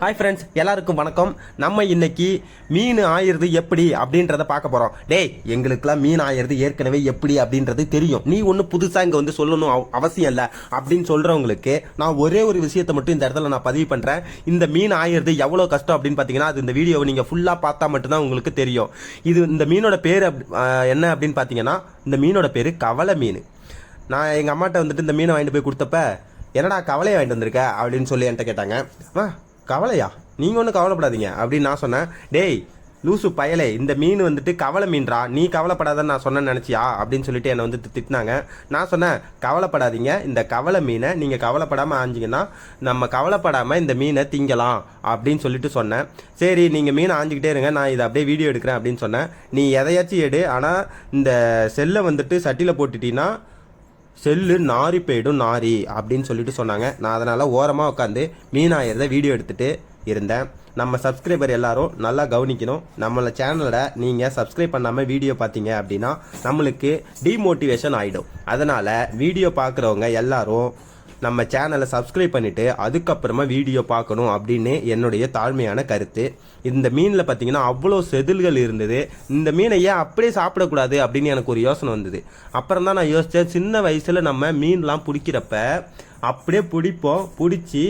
Hi friends எல்லாருக்கும் வணக்கம். நம்ம இன்னைக்கு மீன் ஆயிறது எப்படி அப்படின்றத பார்க்க போறோம். டேய் எங்களுக்குலாம் மீன் ஆயிறது ஏற்கனவே எப்படி அப்படின்றது தெரியும். நீ ஒன்றும் புதுசா இங்க வந்து சொல்லணும் அவ- அவசியம் இல்லை அப்படின்னு சொல்றவங்களுக்கு நான் ஒரே ஒரு விஷயத்தை மட்டும் இந்த இடத்துல நான் பதிவு பண்றேன். இந்த மீன் ஆயிறது எவ்வளவு கஷ்டம் அப்படின்னு பார்த்தீங்கன்னா அது இந்த வீடியோவை நீங்க ஃபுல்லா பார்த்தா மட்டும்தான் உங்களுக்கு தெரியும். இது இந்த மீனோட பேர் அப்படி- என்ன அப்படின்னு பார்த்தீங்கன்னா இந்த மீனோட பேர் கவலை மீன். நான் எங்க அம்மாட்ட வந்துட்டு இந்த மீனை வாங்கிட்டு போய் கொடுத்தப்ப என்னடா கவலையை வாங்கிட்டு வந்திருக்க? அப்படின்னு சொல்லி என்கிட்ட கேட்டாங்க. கவலையா? நீங்கள் ஒன்றும் கவலைப்படாதீங்க. அப்படின்னு நான் சொன்னேன். டேய் லூசு பயலே இந்த மீன் வந்துட்டு கவலை மீன்றா? நீ கவலைப்படாதன்னு நான் சொன்னேன்னு நினச்சியா? அப்படின்னு சொல்லிட்டு என்னை வந்து திட்டினாங்க. நான் சொன்னேன் கவலைப்படாதீங்க. இந்த கவலை மீனை நீங்கள் கவலைப்படாமல் ஆஞ்சிங்கன்னா நம்ம கவலைப்படாமல் இந்த மீனை திங்கலாம் அப்படின்னு சொல்லிட்டு சொன்னேன். சரி நீங்கள் மீனை ஆஞ்சிக்கிட்டே இருங்க. நான் இதை அப்படியே வீடியோ எடுக்கிறேன் அப்படின்னு சொன்னேன். நீ எதையாச்சும் எடு. ஆனால் இந்த செல்லை வந்துட்டு சட்டியில் போட்டுட்டீங்கன்னா செல்லு நாரி போயிடும் நாரி அப்படின்னு சொல்லிட்டு சொன்னாங்க. நான் அதனால் ஓரமாக உட்காந்து மீனாயிரத வீடியோ எடுத்துகிட்டு இருந்தேன். நம்ம சப்ஸ்கிரைபர் எல்லாரும் நல்லா கவனிக்கணும். நம்மள சேனலை நீங்கள் சப்ஸ்கிரைப் பண்ணாமல் வீடியோ பார்த்தீங்க அப்படின்னா நம்மளுக்கு டிமோட்டிவேஷன் ஆகிடும் அதனால் வீடியோ பார்க்குறவங்க எல்லாரும் நம்ம சேனலை சப்ஸ்கிரைப் பண்ணிட்டு அதுக்கப்புறமா வீடியோ பார்க்கணும் அப்படின்னு என்னுடைய தாழ்மையான கருத்து. இந்த மீனில் பார்த்தீங்கன்னா அவ்வளோ செதில்கள் இருந்தது. இந்த மீனை ஏன் அப்படியே சாப்பிடக்கூடாது அப்படின்னு எனக்கு ஒரு யோசனை வந்தது. அப்புறம் தான் நான் யோசித்தேன் சின்ன வயசில் நம்ம மீன்லாம் பிடிக்கிறப்ப அப்படியே பிடிப்போம் பிடிச்சி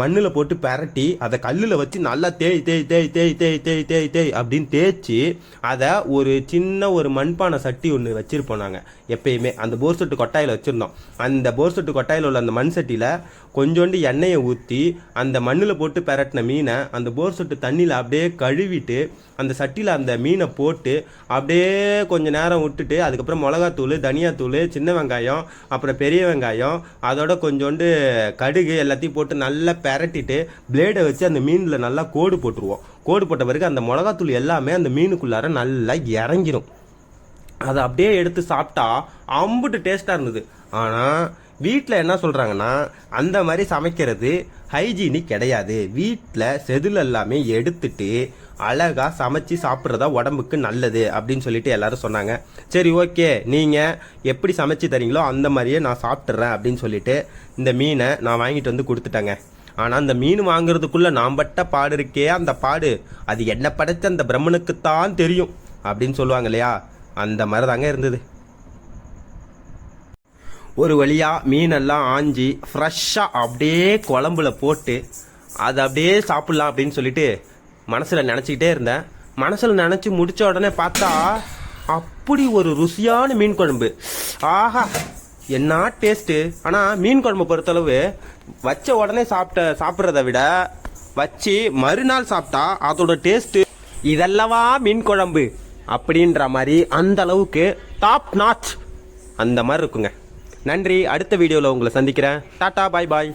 மண்ணில் போட்டு பெரட்டி அதை கல்லில் வச்சு நல்லா தேய் தேய் தேய் தேய் தேய் தேய் தேய் தேய் அப்படின்னு தேய்ச்சி அதை ஒரு சின்ன ஒரு மண்பானை சட்டி ஒன்று வச்சுருப்போம் நாங்கள் எப்பயுமே. அந்த போர் சொட்டு கொட்டாயில் வச்சுருந்தோம். அந்த போர் சொட்டு கொட்டாயில் உள்ள அந்த மண் சட்டியில் கொஞ்சோண்டு எண்ணெயை ஊற்றி அந்த மண்ணில் போட்டு பெரட்டின மீனை அந்த போர் சொட்டு தண்ணியில் அப்படியே கழுவிட்டு அந்த சட்டியில் அந்த மீனை போட்டு அப்படியே கொஞ்ச நேரம் விட்டுட்டு அதுக்கப்புறம் மிளகாத்தூள் தனியாத்தூள் சின்ன வெங்காயம் அப்புறம் பெரிய வெங்காயம் அதோட கொஞ்சோண்டு கடுகு எல்லாத்தையும் போட்டு நல்லா பெரட்டிட்டு பிளேடை வச்சு அந்த மீனில் நல்லா கோடு போட்டுருவோம். கோடு போட்ட பிறகு அந்த மிளகாத்தூள் எல்லாமே அந்த மீனுக்குள்ளார நல்லா இறங்கிடும் அதை அப்படியே எடுத்து சாப்பிட்டா அம்புட்டு டேஸ்ட்டாக இருந்தது. ஆனால் வீட்டில் என்ன சொல்கிறாங்கன்னா அந்த மாதிரி சமைக்கிறது ஹைஜீனிக் கிடையாது. வீட்டில் செதில் எல்லாமே எடுத்துட்டு அழகாக சமைச்சு சாப்பிட்றதா உடம்புக்கு நல்லது அப்படின்னு சொல்லிட்டு எல்லாரும் சொன்னாங்க. சரி ஓகே. நீங்கள் எப்படி சமைச்சு தரீங்களோ அந்த மாதிரியே நான் சாப்பிட்றேன் அப்படின்னு சொல்லிட்டு இந்த மீனை நான் வாங்கிட்டு வந்து கொடுத்துட்டேங்க. ஆனால் அந்த மீன் வாங்குறதுக்குள்ளே நாம் பட்ட பாடு இருக்கே அந்த பாடு. அது என்ன படைச்ச அந்த பிரம்மனுக்குத்தான் தெரியும் அப்படின்னு சொல்லுவாங்க இல்லையா? அந்த மாதிரி தாங்க இருந்தது. ஒரு வழியாக மீனெல்லாம் ஆஞ்சி ஃப்ரெஷ்ஷாக அப்படியே குழம்புல போட்டு அதை அப்படியே சாப்பிட்லாம் அப்படின்னு சொல்லிட்டு மனசில் நினச்சிக்கிட்டே இருந்தேன். மனசில் நினச்சி முடித்த உடனே பார்த்தா அப்படி ஒரு ருசியான மீன் குழம்பு. ஆஹா என்ன டேஸ்ட்டு ஆனால் மீன் குழம்பு பொறுத்தளவு வச்ச உடனே சாப்பிட்ட சாப்பிட்றத விட வச்சு மறுநாள் சாப்பிட்டா அதோட டேஸ்ட்டு இதல்லவா மீன் குழம்பு அப்படின்ற மாதிரி அந்த அளவுக்கு டாப் நாச் அந்த மாதிரி இருக்குங்க. நன்றி. அடுத்த வீடியோவில் உங்களை சந்திக்கிறேன். Tata bye bye.